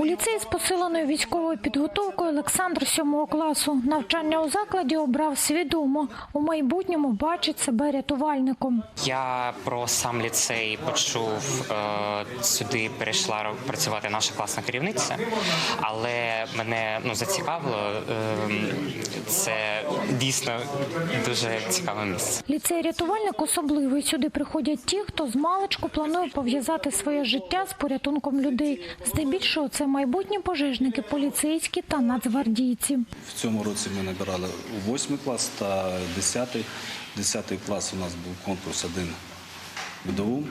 У ліцеї з посиленою військовою підготовкою Олександр 7 класу навчання у закладі обрав свідомо. У майбутньому бачить себе рятувальником. Я про сам ліцей почув е, сюди. Перейшла працювати наша класна керівниця, але мене ну зацікавило. Е, це дійсно дуже цікаве місце. Ліцей рятувальник особливий. Сюди приходять ті, хто з маличку планує пов'язати своє життя з порятунком людей. Здебільшого це майбутні пожежники, поліцейські та нацгвардійці. В цьому році ми набирали у 8 клас та 10. 10 клас у нас був конкурс один БДУ.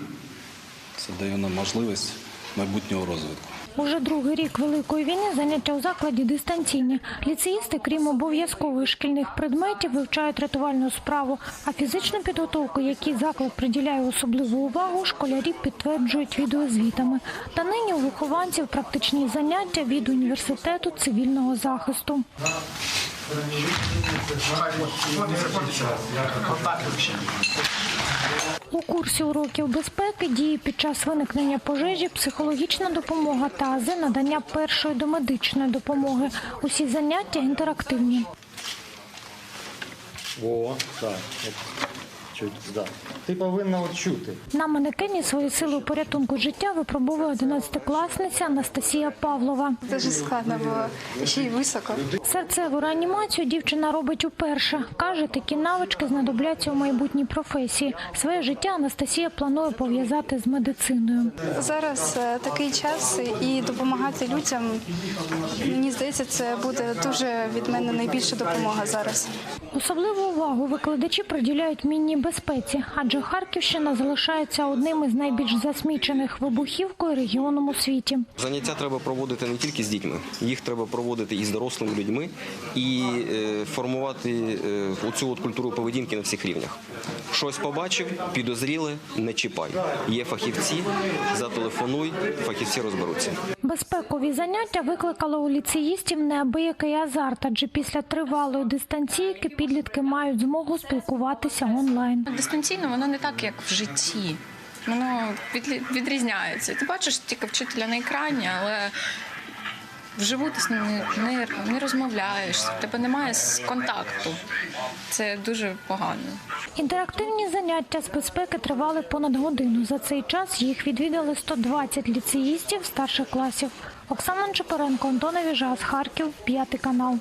Це дає нам можливість майбутнього розвитку. Уже другий рік великої війни заняття у закладі дистанційні. Ліцеїсти, крім обов'язкових шкільних предметів, вивчають рятувальну справу. А фізичну підготовку, якій заклад приділяє особливу увагу, школярі підтверджують відеозвітами. Та нині у вихованців практичні заняття від університету цивільного захисту. У курсі уроків безпеки дії під час виникнення пожежі, психологічна допомога та ази надання першої домедичної допомоги. Усі заняття інтерактивні. О, так. Чуть, да. Ти повинна от чути. На манекені свої сили у порятунку життя випробовує 11-класниця Анастасія Павлова. Дуже складно було, ще й високо. Серцеву реанімацію дівчина робить уперше. Каже, такі навички знадобляться у майбутній професії. Своє життя Анастасія планує пов'язати з медициною. Зараз е, такий час і допомагати людям. Мені здається, це буде дуже від мене найбільша допомога зараз. Особливу увагу викладачі приділяють мінній безпеці, адже Харківщина залишається одним із найбільш засмічених вибухівкою регіоном у світі. Заняття треба проводити не тільки з дітьми, їх треба проводити і з дорослими людьми, і е, формувати е, оцю от культуру поведінки на всіх рівнях. Щось побачив, підозріли, не чіпай. Є фахівці, зателефонуй, фахівці розберуться. Безпекові заняття викликали у ліцеїстів неабиякий азарт, адже після тривалої дистанційки підлітки мають змогу спілкуватися онлайн. Дистанційно воно не так, як в житті. Воно відрізняється. Ти бачиш тільки вчителя на екрані, але вживу ти не, не, не розмовляєш, в тебе немає контакту. Це дуже погано. Інтерактивні заняття з безпеки тривали понад годину. За цей час їх відвідали 120 ліцеїстів старших класів. Оксана Чепоренко, Антон Віжас, Харків, п'ятий канал.